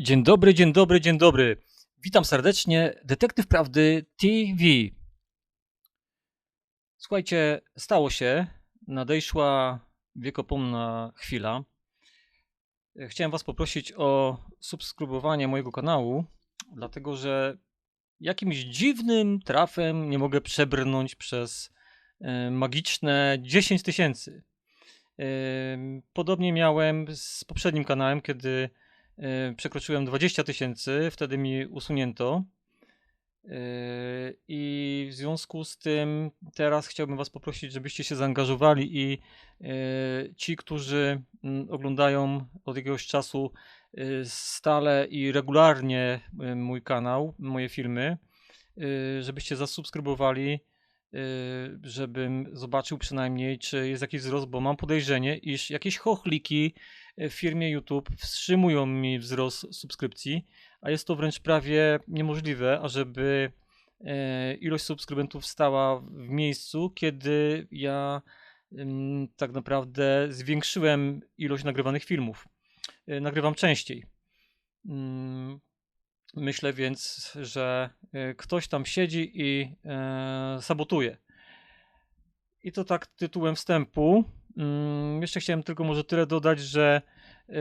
Dzień dobry, dzień dobry, dzień dobry. Witam serdecznie. Detektyw Prawdy TV. Słuchajcie, stało się. Nadejszła wiekopomna chwila. Chciałem Was poprosić o subskrybowanie mojego kanału, dlatego że jakimś dziwnym trafem nie mogę przebrnąć przez e, magiczne 10 tysięcy. E, Podobnie miałem z poprzednim kanałem, kiedy przekroczyłem 20 tysięcy, wtedy mi usunięto. E, I w związku z tym teraz chciałbym Was poprosić, żebyście się zaangażowali i e, ci, którzy mm, oglądają od jakiegoś czasu e, stale i regularnie e, mój kanał, moje filmy, e, żebyście zasubskrybowali, e, żebym zobaczył przynajmniej, czy jest jakiś wzrost, bo mam podejrzenie, iż jakieś chochliki w firmie YouTube wstrzymują mi wzrost subskrypcji, a jest to wręcz prawie niemożliwe, ażeby e, ilość subskrybentów stała w miejscu, kiedy ja tak naprawdę zwiększyłem ilość nagrywanych filmów. Nagrywam częściej. Myślę więc, że e, ktoś tam siedzi i e, sabotuje. I to tak tytułem wstępu. Mm, Jeszcze chciałem tylko może tyle dodać, że e,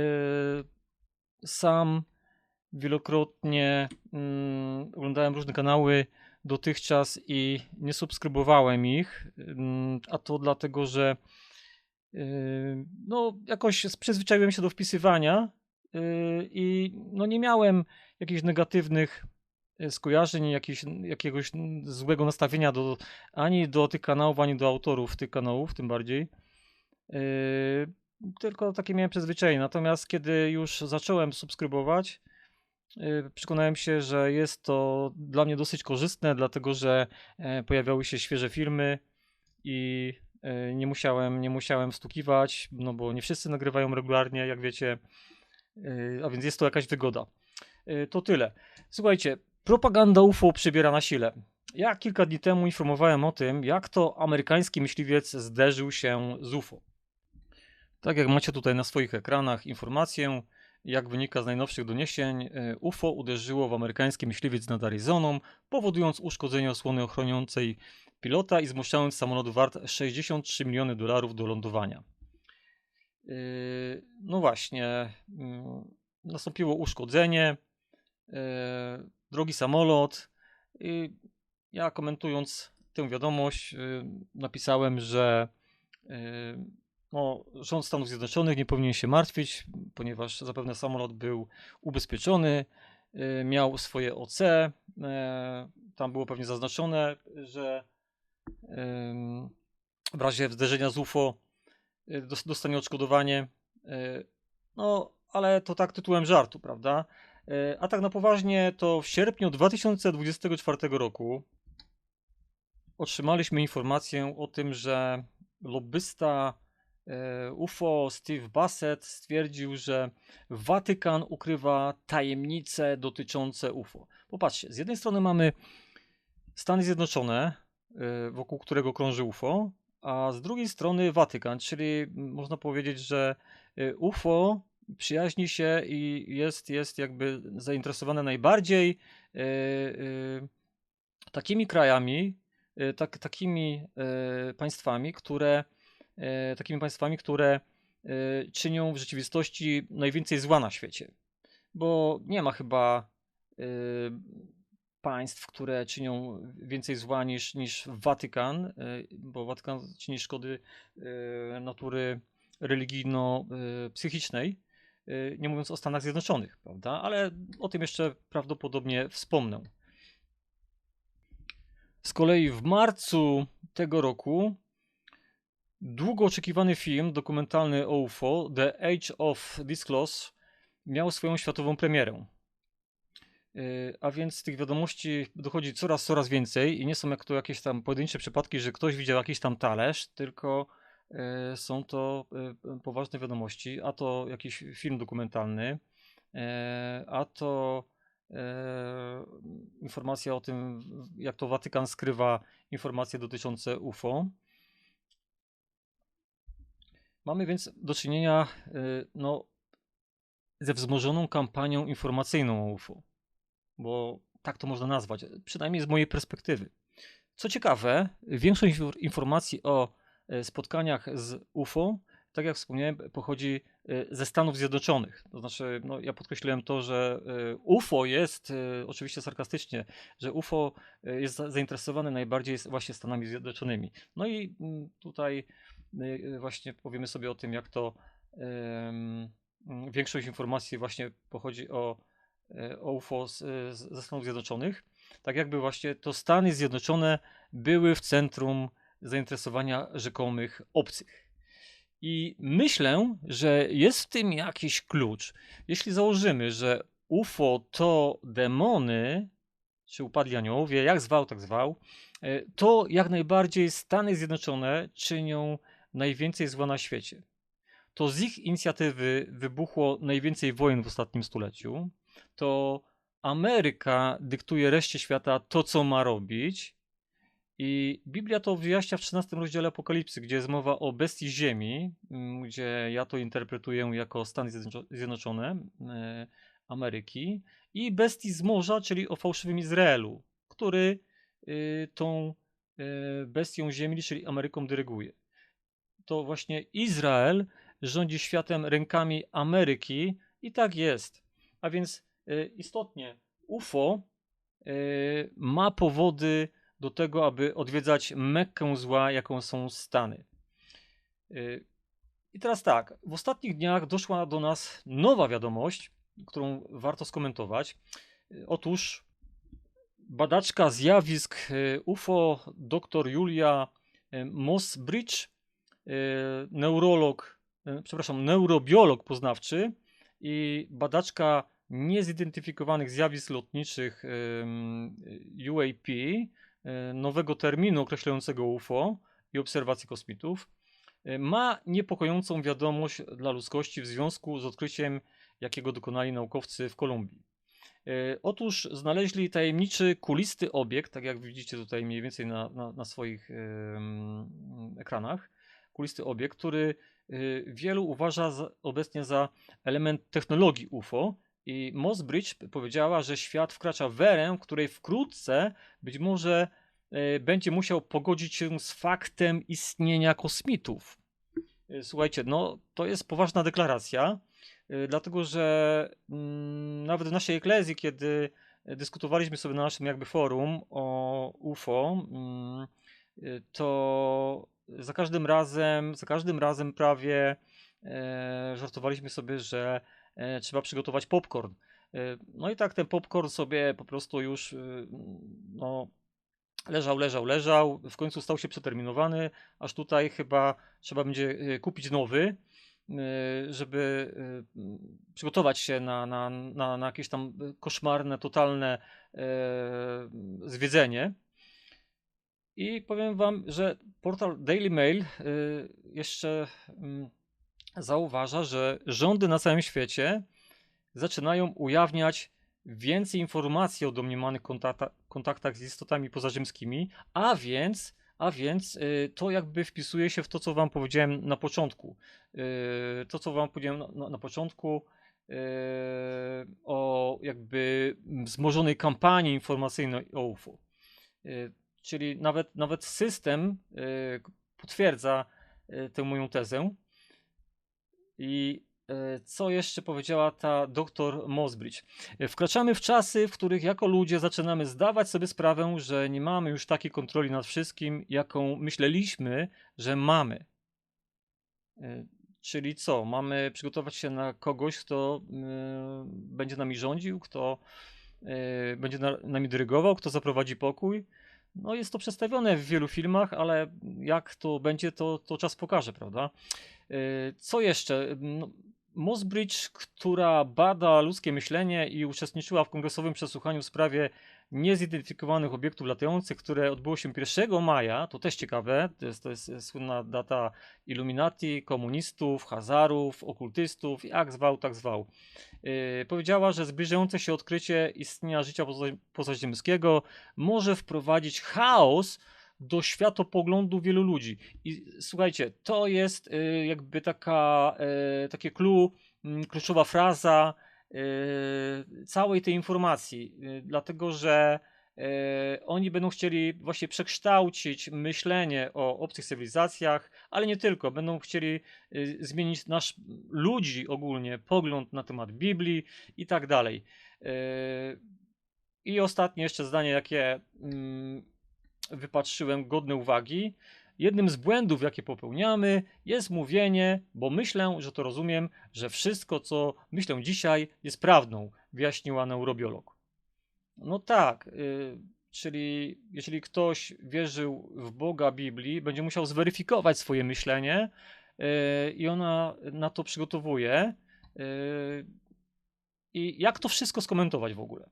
sam wielokrotnie mm, oglądałem różne kanały dotychczas i nie subskrybowałem ich, mm, a to dlatego, że no jakoś przyzwyczaiłem się do wpisywania i no nie miałem jakichś negatywnych yy, skojarzeń, jakiegoś mm, złego nastawienia do, ani do tych kanałów, ani do autorów tych kanałów, tym bardziej. Yy, tylko takie miałem przyzwyczajenie. Natomiast kiedy już zacząłem subskrybować, yy, przekonałem się, że jest to dla mnie dosyć korzystne, dlatego że e, pojawiały się świeże filmy i e, nie musiałem, nie musiałem wstukiwać, no bo nie wszyscy nagrywają regularnie, jak wiecie, a więc jest to jakaś wygoda. Yy, To tyle. Słuchajcie, propaganda UFO przybiera na sile. Ja kilka dni temu informowałem o tym, jak to amerykański myśliwiec zderzył się z UFO. Tak jak macie tutaj na swoich ekranach informację, jak wynika z najnowszych doniesień, e, UFO uderzyło w amerykański myśliwiec nad Arizoną, powodując uszkodzenie osłony ochroniącej pilota i zmuszając samolot wart 63 miliony dolarów do lądowania. Yy, No właśnie, mm, nastąpiło uszkodzenie, yy, drogi samolot. Ja komentując tę wiadomość, yy, napisałem, że yy, no, rząd Stanów Zjednoczonych nie powinien się martwić, ponieważ zapewne samolot był ubezpieczony, yy, miał swoje OC. yy, Tam było pewnie zaznaczone, że w razie zderzenia z UFO dos- dostanie odszkodowanie. Yy, No, ale to tak tytułem żartu, prawda? Yy, A tak na poważnie, to w sierpniu 2024 roku otrzymaliśmy informację o tym, że lobbysta e, UFO Steve Bassett stwierdził, że Watykan ukrywa tajemnice dotyczące UFO. Popatrzcie, z jednej strony mamy Stany Zjednoczone, e, wokół którego krąży UFO, a z drugiej strony Watykan, czyli można powiedzieć, że e, UFO przyjaźni się i jest, jest jakby zainteresowane najbardziej e, e, takimi krajami, e, tak, takimi państwami, które takimi państwami, które czynią w rzeczywistości najwięcej zła na świecie. Bo nie ma chyba państw, które czynią więcej zła niż, niż Watykan, bo Watykan czyni szkody natury religijno-psychicznej, e, nie mówiąc o Stanach Zjednoczonych, prawda? Ale o tym jeszcze prawdopodobnie wspomnę. Z kolei w marcu tego roku długo oczekiwany film dokumentalny o UFO, The Age of Disclosure, miał swoją światową premierę. Yy, A więc tych wiadomości dochodzi coraz, coraz więcej i nie są jak to jakieś tam pojedyncze przypadki, że ktoś widział jakiś tam talerz, tylko są to yy, poważne wiadomości, a to jakiś film dokumentalny, yy, a to informacja o tym, jak to Watykan skrywa informacje dotyczące UFO. Mamy więc do czynienia no, ze wzmożoną kampanią informacyjną o UFO. Bo tak to można nazwać, przynajmniej z mojej perspektywy. Co ciekawe, większość infor- informacji o e, spotkaniach z UFO, tak jak wspomniałem, pochodzi e, ze Stanów Zjednoczonych. To znaczy, no, ja podkreśliłem to, że e, UFO jest, e, oczywiście sarkastycznie, że UFO e, jest za- zainteresowany najbardziej właśnie Stanami Zjednoczonymi. No i mm, tutaj właśnie powiemy sobie o tym, jak to mm, większość informacji właśnie pochodzi o, e, o UFO z, z, ze Stanów Zjednoczonych. Tak jakby właśnie to Stany Zjednoczone były w centrum zainteresowania rzekomych obcych. I myślę, że jest w tym jakiś klucz. Jeśli założymy, że UFO to demony, czy upadli aniołowie, jak zwał, tak zwał, e, to jak najbardziej Stany Zjednoczone czynią najwięcej zła na świecie. To z ich inicjatywy wybuchło najwięcej wojen w ostatnim stuleciu. To Ameryka dyktuje reszcie świata to, co ma robić. I Biblia to wyjaśnia w 13 rozdziale Apokalipsy, gdzie jest mowa o bestii ziemi, mm, gdzie ja to interpretuję jako Stany Zjednoczo- Zjednoczone e, Ameryki, i bestii z morza, czyli o fałszywym Izraelu, który y, tą y, bestią ziemi, czyli Ameryką dyryguje. To właśnie Izrael rządzi światem rękami Ameryki i tak jest. A więc y, istotnie UFO ma powody do tego, aby odwiedzać Mekkę zła, jaką są Stany. Y, I teraz tak, w ostatnich dniach doszła do nas nowa wiadomość, którą warto skomentować. Y, Otóż badaczka zjawisk y, UFO dr Julia Mossbridge, neurolog, przepraszam, neurobiolog poznawczy i badaczka niezidentyfikowanych zjawisk lotniczych UAP, nowego terminu określającego UFO i obserwacji kosmitów, y, ma niepokojącą wiadomość dla ludzkości w związku z odkryciem, jakiego dokonali naukowcy w Kolumbii. Y, Otóż znaleźli tajemniczy, kulisty obiekt, tak jak widzicie tutaj mniej więcej na, na, na swoich ekranach. Kulisty obiekt, który wielu uważa obecnie za element technologii UFO. I Mossbridge powiedziała, że świat wkracza w erę, której wkrótce być może y, będzie musiał pogodzić się z faktem istnienia kosmitów. Y, Słuchajcie, no to jest poważna deklaracja. Y, Dlatego, że mm, nawet w naszej eklezji, kiedy dyskutowaliśmy sobie na naszym jakby forum o UFO, mm, to za każdym razem, za każdym razem prawie e, żartowaliśmy sobie, że e, trzeba przygotować popcorn. E, No i tak ten popcorn sobie po prostu już y, no, leżał, leżał, leżał, w końcu stał się przeterminowany, aż tutaj chyba trzeba będzie kupić nowy żeby przygotować się na, na, na, na jakieś tam koszmarne, totalne e, zwiedzenie. I powiem Wam, że portal Daily Mail jeszcze mm, zauważa, że rządy na całym świecie zaczynają ujawniać więcej informacji o domniemanych kontakta, kontaktach z istotami pozaziemskimi, a więc, a więc y, to jakby wpisuje się w to, co Wam powiedziałem na początku. Y, to, co Wam powiedziałem na, na, na początku y, o jakby wzmożonej kampanii informacyjnej o UFO. Y, Czyli nawet, nawet system y, potwierdza y, tę moją tezę. I e, co jeszcze powiedziała ta doktor Mosbridge? Wkraczamy w czasy, w których jako ludzie zaczynamy zdawać sobie sprawę, że nie mamy już takiej kontroli nad wszystkim, jaką myśleliśmy, że mamy. E, Czyli co? Mamy przygotować się na kogoś, kto e, będzie nami rządził, kto będzie na, nami dyrygował, kto zaprowadzi pokój. No jest to przedstawione w wielu filmach, ale jak to będzie, to, to czas pokaże, prawda? Yy, Co jeszcze? No, Mossbridge, która bada ludzkie myślenie i uczestniczyła w kongresowym przesłuchaniu w sprawie niezidentyfikowanych obiektów latających, które odbyło się 1 maja, to też ciekawe, to jest, to jest słynna data Illuminati, komunistów, hazarów, okultystów, jak zwał, tak zwał. Yy, powiedziała, że zbliżające się odkrycie istnienia życia poza, pozaziemskiego może wprowadzić chaos do światopoglądu wielu ludzi. I słuchajcie, to jest y, jakby taka, y, takie clue, mm, kluczowa fraza y, całej tej informacji, dlatego że oni będą chcieli właśnie przekształcić myślenie o obcych cywilizacjach, ale nie tylko. Będą chcieli zmienić nasz ludzi ogólnie pogląd na temat Biblii i tak dalej. I ostatnie jeszcze zdanie, jakie mm, wypatrzyłem godne uwagi. Jednym z błędów, jakie popełniamy, jest mówienie, bo myślę, że to rozumiem, że wszystko, co myślę dzisiaj, jest prawdą, wyjaśniła neurobiolog. No tak, y, czyli jeżeli ktoś wierzył w Boga Biblii, będzie musiał zweryfikować swoje myślenie y, i ona na to przygotowuje. Y, I jak to wszystko skomentować w ogóle?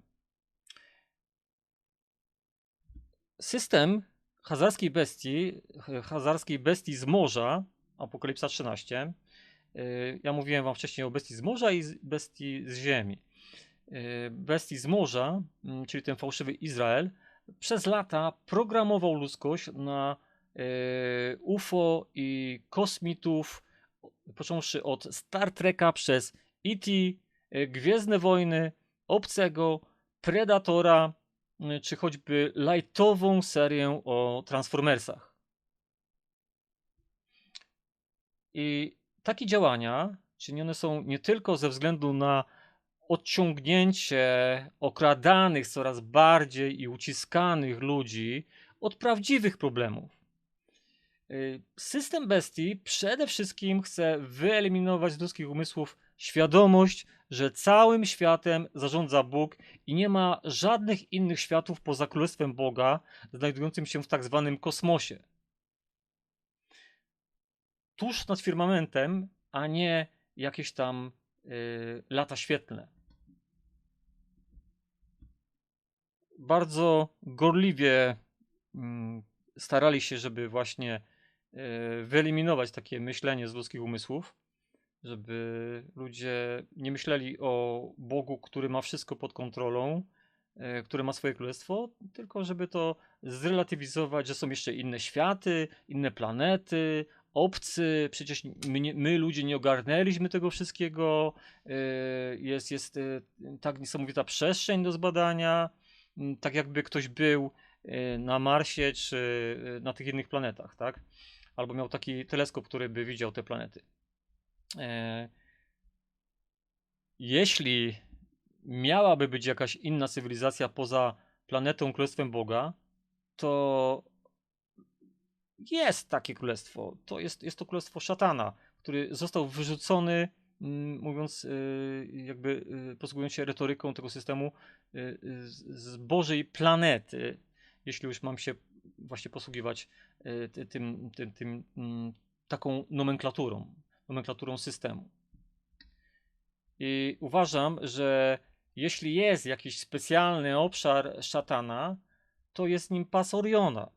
System hazarskiej bestii, hazarskiej bestii z morza, Apokalipsa 13. y, Ja mówiłem wam wcześniej o bestii z morza i bestii z ziemi. Y, Bestii z morza, mm, czyli ten fałszywy Izrael, przez lata programował ludzkość na y, UFO i kosmitów, począwszy od Star Treka przez E.T., Gwiezdne Wojny, Obcego, Predatora, czy choćby lightową serię o Transformersach. I takie działania czynione są nie tylko ze względu na odciągnięcie okradanych coraz bardziej i uciskanych ludzi od prawdziwych problemów. Y, System bestii przede wszystkim chce wyeliminować z ludzkich umysłów świadomość, że całym światem zarządza Bóg i nie ma żadnych innych światów poza królestwem Boga, znajdującym się w tak zwanym kosmosie. Tuż nad firmamentem, a nie jakieś tam y, lata świetlne. Bardzo gorliwie mm, starali się, żeby właśnie wyeliminować takie myślenie z ludzkich umysłów, żeby ludzie nie myśleli o Bogu, który ma wszystko pod kontrolą, y, który ma swoje królestwo, tylko żeby to zrelatywizować, że są jeszcze inne światy, inne planety, obcy, przecież my, my ludzie nie ogarnęliśmy tego wszystkiego, y, jest, jest y, tak niesamowita przestrzeń do zbadania, mm, tak jakby ktoś był y, na Marsie czy y, na tych innych planetach, tak? Albo miał taki teleskop, który by widział te planety. E, Jeśli miałaby być jakaś inna cywilizacja poza planetą Królestwem Boga, to jest takie królestwo. To jest, jest to królestwo szatana, który został wyrzucony, mm, mówiąc, y, jakby y, posługując się retoryką tego systemu, y, y, z Bożej planety, jeśli już mam się właśnie posługiwać ty- tym, tym, tym, mm, taką nomenklaturą, nomenklaturą systemu. I uważam, że jeśli jest jakiś specjalny obszar szatana, to jest nim pas Oriona,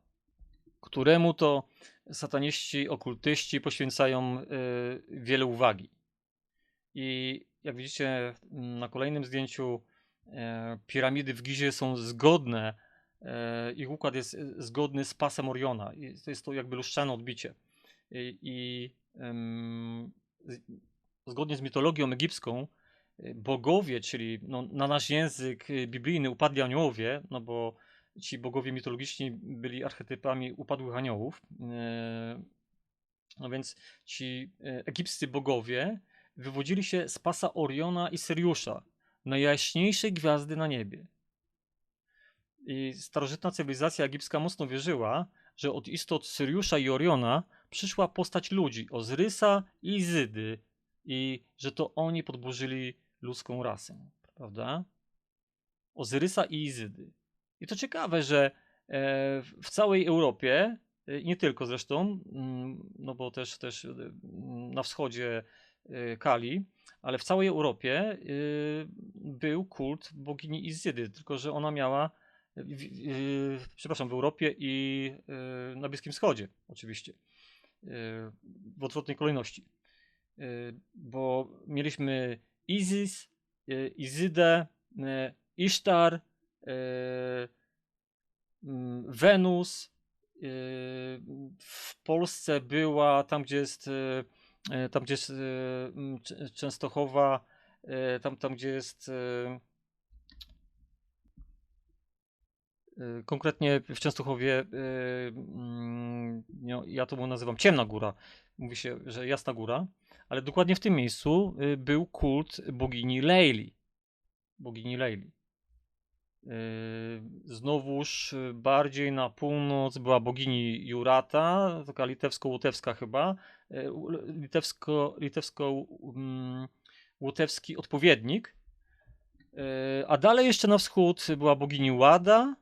któremu to sataniści, okultyści poświęcają y, wiele uwagi. I jak widzicie na kolejnym zdjęciu, e, piramidy w Gizie są zgodne, e, ich układ jest e, zgodny z pasem Oriona. To jest to jakby lustrzane odbicie. I, i zgodnie z mitologią egipską, y, bogowie, czyli no, na nasz język biblijny upadli aniołowie, no bo ci bogowie mitologiczni byli archetypami upadłych aniołów. e, No więc ci e, egipscy bogowie wywodzili się z pasa Oriona i Syriusza, najjaśniejszej gwiazdy na niebie. I starożytna cywilizacja egipska mocno wierzyła, że od istot Syriusza i Oriona przyszła postać ludzi, Ozrysa i Izydy, i że to oni podburzyli ludzką rasę, prawda? Ozyrysa i Izydy. I to ciekawe, że e, w całej Europie, e, nie tylko zresztą, no bo też, też e, na wschodzie Kali, ale w całej Europie był kult bogini Izydy, tylko że ona miała, przepraszam, w Europie i e, na Bliskim Wschodzie oczywiście, e, w odwrotnej kolejności. E, Bo mieliśmy Izis, Izydę, Isztar, mm, Wenus. W Polsce była tam, gdzie jest, tam, gdzie jest Częstochowa, tam, tam gdzie jest e, e, konkretnie w Częstochowie, e, mm, ja to mu nazywam Ciemna Góra, mówi się, że Jasna Góra, ale dokładnie w tym miejscu e, był kult bogini Leili, bogini Leili. Znowuż bardziej na północ była bogini Jurata, taka litewsko-łotewska chyba, litewsko, litewsko-łotewski odpowiednik. E, A dalej jeszcze na wschód była bogini Łada, mm,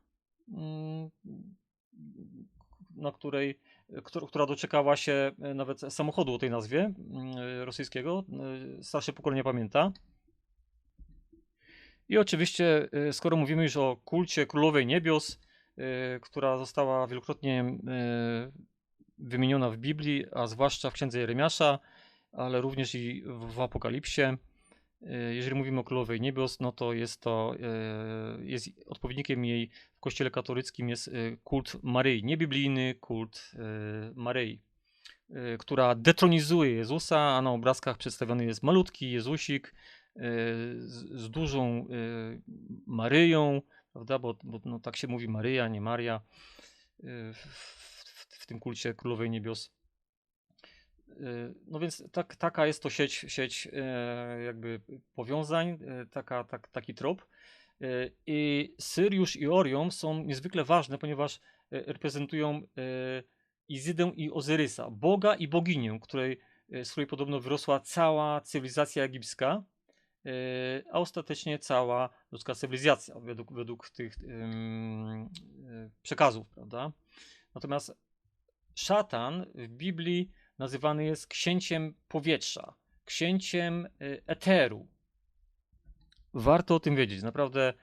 na której, któr- która doczekała się e, nawet samochodu o tej nazwie mm, rosyjskiego. e, Starsze pokolenie pamięta. I oczywiście, e, skoro mówimy już o kulcie Królowej Niebios, która została wielokrotnie wymieniona w Biblii, a zwłaszcza w księdze Jeremiasza, ale również i w Apokalipsie. E, Jeżeli mówimy o Królowej Niebios, no to jest to, e, jest odpowiednikiem jej w kościele katolickim jest e, kult Maryi, niebiblijny kult Maryi, która detronizuje Jezusa, a na obrazkach przedstawiony jest malutki Jezusik z, dużą Maryją, prawda, bo, bo no, tak się mówi Maryja, nie Maria, w, w, w tym kulcie Królowej Niebios. Y, No więc tak, taka jest to sieć, sieć e, jakby powiązań, e, taka, tak, taki trop. I Syriusz i Orion są niezwykle ważne, ponieważ reprezentują Izydę i Ozyrysa, Boga i boginię, której, z której podobno wyrosła cała cywilizacja egipska, a ostatecznie cała ludzka cywilizacja według, według tych przekazów, prawda? Natomiast szatan w Biblii nazywany jest księciem powietrza, księciem y, eteru. Warto o tym wiedzieć, naprawdę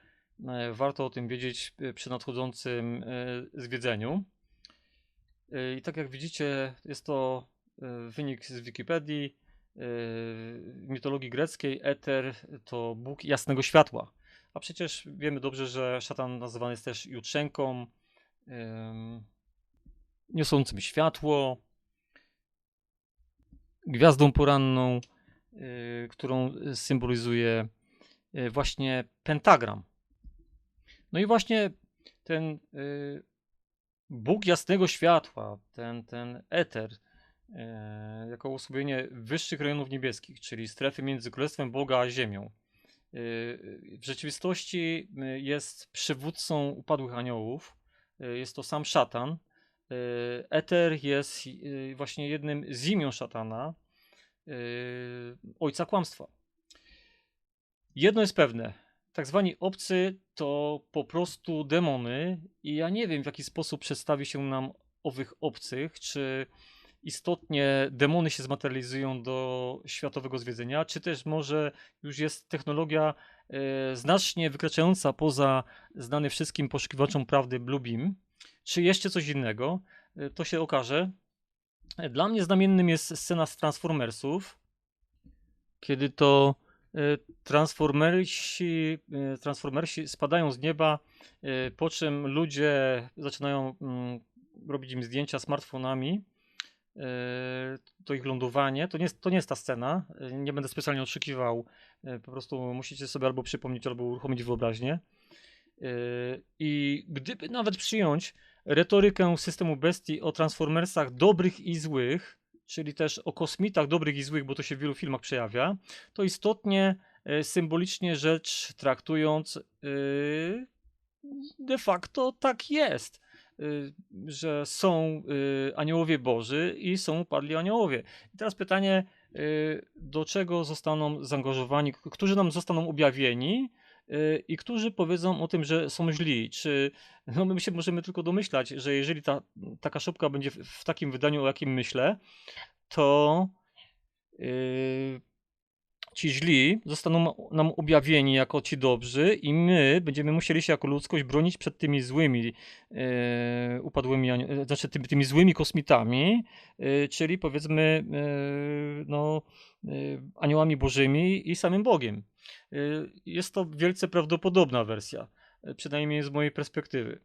e, warto o tym wiedzieć e, przy nadchodzącym e, zwiedzeniu. I tak jak widzicie, jest to wynik z Wikipedii. W mitologii greckiej eter to Bóg jasnego światła. A przecież wiemy dobrze, że szatan nazywany jest też jutrzenką, niosącym światło, gwiazdą poranną, y, którą symbolizuje y, właśnie pentagram. No i właśnie ten y, Bóg jasnego światła, ten, ten eter, jako usługienie wyższych rejonów niebieskich, czyli strefy między Królestwem Boga a Ziemią. W rzeczywistości jest przywódcą upadłych aniołów. Jest to sam szatan. Y, Eter jest y, właśnie jednym z imion szatana, y, ojca kłamstwa. Jedno jest pewne. Tak zwani obcy to po prostu demony, i ja nie wiem, w jaki sposób przedstawi się nam owych obcych, czy istotnie demony się zmaterializują do światowego zwiedzenia, czy też może już jest technologia e, znacznie wykraczająca poza znany wszystkim poszukiwaczom prawdy Bluebeam, czy jeszcze coś innego, e, to się okaże. E, Dla mnie znamiennym jest scena z Transformersów, kiedy to e, Transformersi, Transformersi spadają z nieba, po czym ludzie zaczynają mm, robić im zdjęcia smartfonami. To ich lądowanie. To nie, jest, to nie jest ta scena. Nie będę specjalnie odszukiwał. Po prostu musicie sobie albo przypomnieć, albo uruchomić wyobraźnię. I gdyby nawet przyjąć retorykę systemu bestii o Transformersach dobrych i złych, czyli też o kosmitach dobrych i złych, bo to się w wielu filmach przejawia, to istotnie e, symbolicznie rzecz traktując, yy, de facto tak jest, yy, że są aniołowie Boży i są upadli aniołowie. I teraz pytanie, do czego zostaną zaangażowani, którzy nam zostaną objawieni, i którzy powiedzą o tym, że są źli. Czy no my się możemy tylko domyślać, że jeżeli ta, taka szopka będzie w, w takim wydaniu, o jakim myślę, to yy, ci źli zostaną nam objawieni jako ci dobrzy i my będziemy musieli się jako ludzkość bronić przed tymi złymi e, upadłymi, znaczy tymi, tymi złymi kosmitami, e, czyli powiedzmy e, no, aniołami bożymi i samym Bogiem. E, jest to wielce prawdopodobna wersja, e, przynajmniej z mojej perspektywy.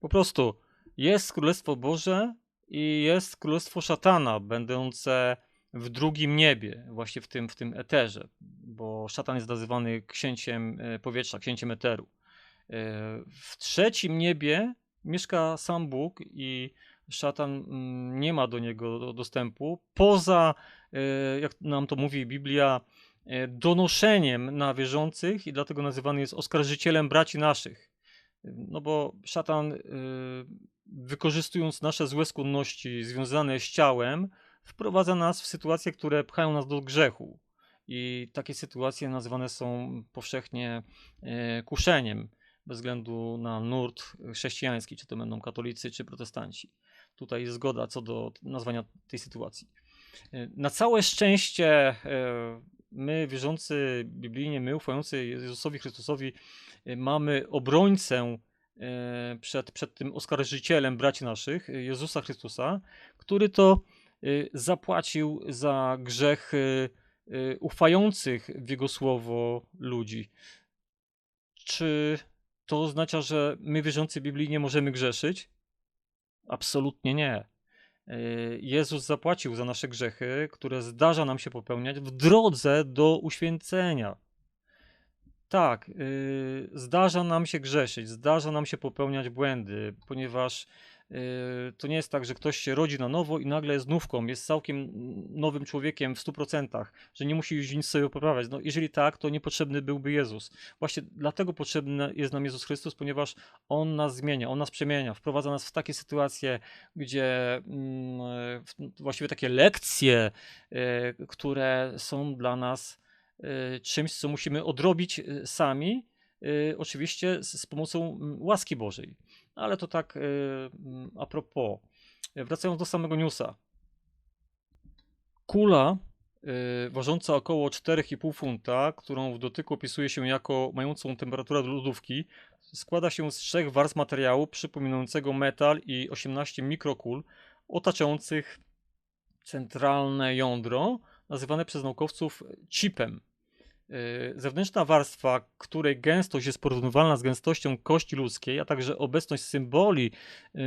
Po prostu jest Królestwo Boże i jest Królestwo Szatana, będące w drugim niebie, właśnie w tym, w tym eterze, bo szatan jest nazywany księciem powietrza, księciem eteru. W trzecim niebie mieszka sam Bóg i szatan mm, nie ma do niego dostępu poza, e, jak nam to mówi Biblia, donoszeniem na wierzących i dlatego nazywany jest oskarżycielem braci naszych. No bo szatan wykorzystując nasze złe skłonności związane z ciałem, wprowadza nas w sytuacje, które pchają nas do grzechu. I takie sytuacje nazywane są powszechnie e, kuszeniem, bez względu na nurt chrześcijański, czy to będą katolicy, czy protestanci. Tutaj zgoda co do nazwania tej sytuacji. E, na całe szczęście e, my, wierzący biblijnie, my, ufający Jezusowi Chrystusowi, mamy obrońcę przed, przed tym oskarżycielem braci naszych, Jezusa Chrystusa, który to zapłacił za grzech ufających w Jego słowo ludzi. Czy to oznacza, że my wierzący Biblii nie możemy grzeszyć? Absolutnie nie. Jezus zapłacił za nasze grzechy, które zdarza nam się popełniać w drodze do uświęcenia. Tak, zdarza nam się grzeszyć, zdarza nam się popełniać błędy, ponieważ to nie jest tak, że ktoś się rodzi na nowo i nagle jest nówką, jest całkiem nowym człowiekiem w 100%, że nie musi już nic sobie poprawiać. No, jeżeli tak, to niepotrzebny byłby Jezus. Właśnie dlatego potrzebny jest nam Jezus Chrystus, ponieważ On nas zmienia, On nas przemienia, wprowadza nas w takie sytuacje, gdzie mm, właściwie takie lekcje, yy, które są dla nas yy, czymś, co musimy odrobić sami, oczywiście z pomocą łaski Bożej. Ale to tak y, a propos. Wracając do samego newsa. Kula y, ważąca około 4,5 funta, którą w dotyku opisuje się jako mającą temperaturę lodówki, składa się z trzech warstw materiału przypominającego metal i 18 mikrokul otaczających centralne jądro, nazywane przez naukowców chipem. Y, zewnętrzna warstwa, której gęstość jest porównywalna z gęstością kości ludzkiej, a także obecność symboli yy,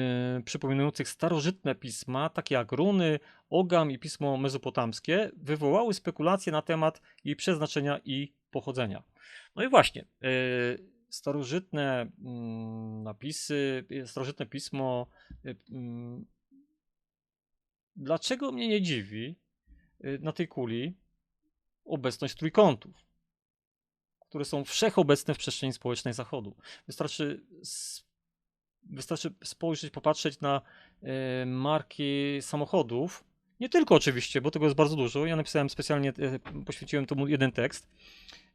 przypominających starożytne pisma, takie jak runy, ogam i pismo mezopotamskie, wywołały spekulacje na temat jej przeznaczenia i pochodzenia. No i właśnie, yy, starożytne yy, napisy, starożytne pismo. Y, mm, dlaczego mnie nie dziwi y, na tej kuli obecność trójkątów? Które są wszechobecne w przestrzeni społecznej Zachodu. Wystarczy, wystarczy spojrzeć, popatrzeć na e, marki samochodów. Nie tylko oczywiście, bo tego jest bardzo dużo. Ja napisałem specjalnie, e, poświęciłem temu jeden tekst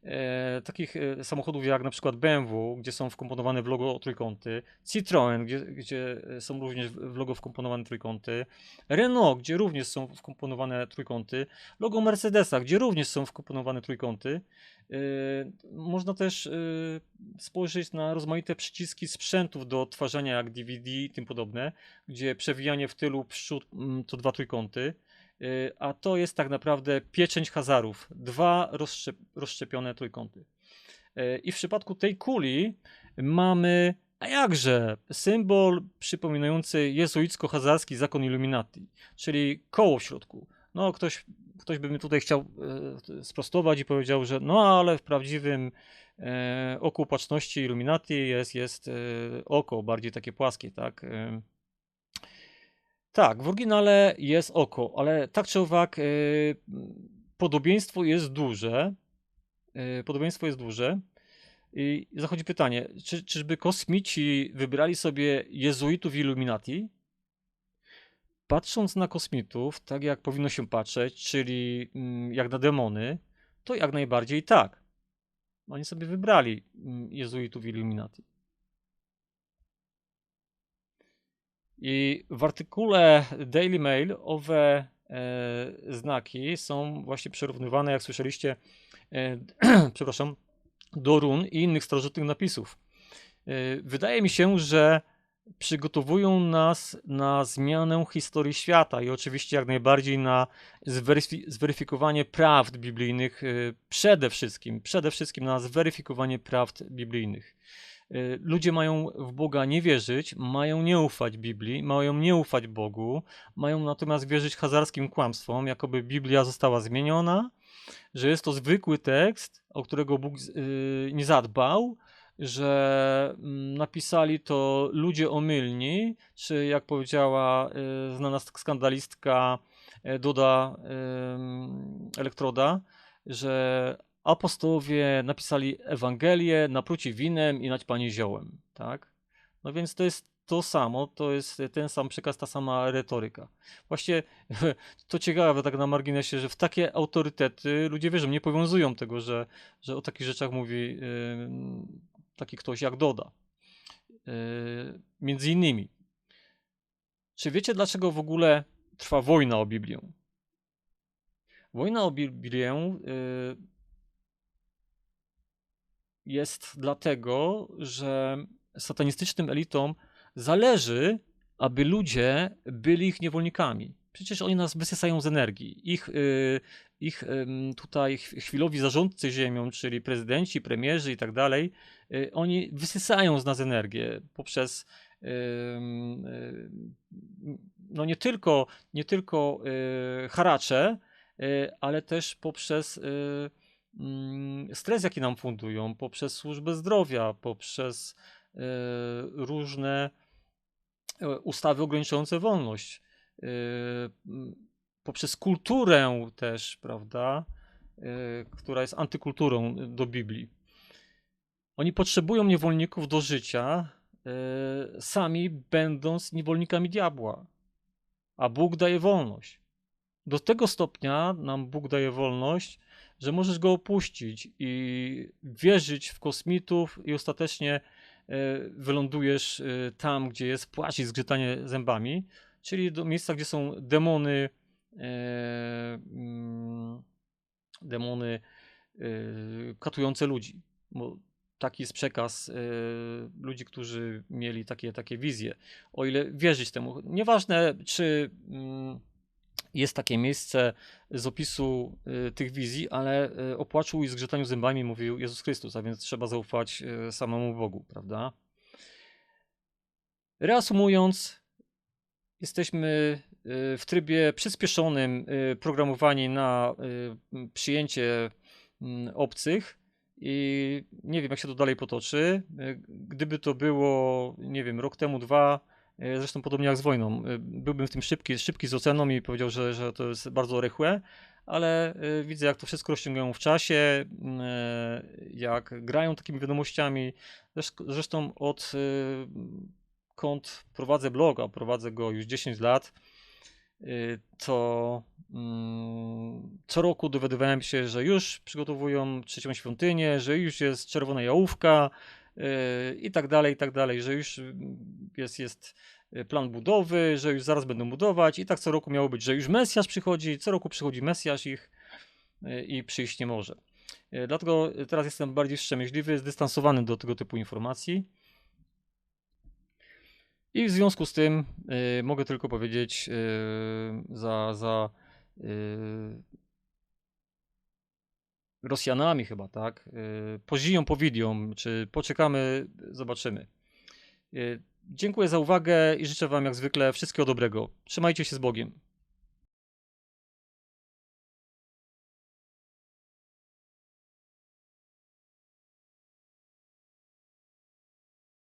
e, takich e, samochodów jak na przykład BMW, gdzie są wkomponowane w logo trójkąty, Citroën, gdzie, gdzie są również w logo wkomponowane trójkąty, Renault, gdzie również są wkomponowane trójkąty, logo Mercedesa, gdzie również są wkomponowane trójkąty. E, można też e, spojrzeć na rozmaite przyciski sprzętów do odtwarzania jak DVD i tym podobne, gdzie przewijanie w tylu przód mm, to dwa trójkąty. Y, a to jest tak naprawdę pieczęć Hazarów. Dwa rozszczep rozszczepione trójkąty. I w przypadku tej kuli mamy, a jakże, symbol przypominający jezuicko-hazarski zakon Illuminati, czyli koło w środku. No, ktoś, ktoś by mi tutaj chciał e, sprostować i powiedział, że no, ale w prawdziwym e, oku opatrzności Illuminati jest, jest e, oko, bardziej takie płaskie, tak? Tak, w oryginale jest oko, ale tak czy owak podobieństwo jest duże. Podobieństwo jest duże. I zachodzi pytanie, czy, czyżby kosmici wybrali sobie jezuitów Illuminati? Patrząc na kosmitów, tak jak powinno się patrzeć, czyli mm, jak na demony, to jak najbardziej tak. Oni sobie wybrali mm, jezuitów Illuminati. I w artykule Daily Mail owe e, znaki są właśnie przyrównywane, jak słyszeliście, e, przepraszam, do run i innych starożytnych napisów. E, wydaje mi się, że przygotowują nas na zmianę historii świata i oczywiście jak najbardziej na zweryfikowanie prawd biblijnych, e, przede wszystkim, przede wszystkim na zweryfikowanie prawd biblijnych. Y, Ludzie mają w Boga nie wierzyć, mają nie ufać Biblii, mają nie ufać Bogu, mają natomiast wierzyć hazarskim kłamstwom, jakoby Biblia została zmieniona, że jest to zwykły tekst, o którego Bóg y, nie zadbał, że mm, napisali to ludzie omylni, czy jak powiedziała y, znana skandalistka y, Duda y, Elektroda, że apostołowie napisali Ewangelię, napruci winem i naćpani ziołem, tak? No więc to jest to samo, to jest ten sam przekaz, ta sama retoryka. Właśnie to ciekawe tak na marginesie, że w takie autorytety ludzie wierzą, nie powiązują tego, że, że o takich rzeczach mówi taki ktoś jak Doda. Yy, między innymi. Czy wiecie, dlaczego w ogóle trwa wojna o Biblię? Wojna o Biblię yy, jest dlatego, że satanistycznym elitom zależy, aby ludzie byli ich niewolnikami. Przecież oni nas wysysają z energii. Ich, y, ich tutaj ch- chwilowi zarządcy ziemią, czyli prezydenci, premierzy i tak dalej, y, oni wysysają z nas energię poprzez y, no nie tylko, nie tylko y, haracze, ale też poprzez mm, stres, jaki nam fundują, poprzez służbę zdrowia, poprzez różne e, ustawy ograniczające wolność, poprzez kulturę też, prawda, y, która jest antykulturą do Biblii. Oni potrzebują niewolników do życia, y, sami będąc niewolnikami diabła, a Bóg daje wolność. Do tego stopnia nam Bóg daje wolność, że możesz go opuścić i wierzyć w kosmitów i ostatecznie e, wylądujesz tam, gdzie jest płacz i zgrzytanie zębami, czyli do miejsca, gdzie są demony, demony e, katujące ludzi. Bo taki jest przekaz e, ludzi, którzy mieli takie, takie wizje. O ile wierzyć temu. Nieważne, czy mm, jest takie miejsce z opisu tych wizji, ale o płaczu i zgrzytaniu zębami mówił Jezus Chrystus, a więc trzeba zaufać samemu Bogu, prawda? Reasumując, jesteśmy w trybie przyspieszonym y, programowani na y, przyjęcie obcych i nie wiem, jak się to dalej potoczy. Y, Gdyby to było, nie wiem, rok temu, dwa, y, zresztą podobnie jak z wojną, y, byłbym w tym szybki, szybki z oceną i powiedział, że, że to jest bardzo rychłe, ale y, widzę, jak to wszystko rozciągają w czasie, y, jak grają takimi wiadomościami. Zresz- Zresztą od y, kąt prowadzę bloga, prowadzę go już 10 lat, y, to mm, co roku dowiadywałem się, że już przygotowują trzecią świątynię, że już jest czerwona jałówka y, i tak dalej, i tak dalej, że już mm, jest, jest plan budowy, że już zaraz będą budować i tak co roku miało być, że już Mesjasz przychodzi, co roku przychodzi Mesjasz ich y, i przyjść nie może. Y, Dlatego teraz jestem bardziej wstrzemięźliwy, zdystansowany do tego typu informacji. I w związku z tym y, mogę tylko powiedzieć y, za, za y, Rosjanami chyba, tak? Y, pożyją, powidią, czy poczekamy, zobaczymy. Y, dziękuję za uwagę i życzę Wam jak zwykle wszystkiego dobrego. Trzymajcie się z Bogiem.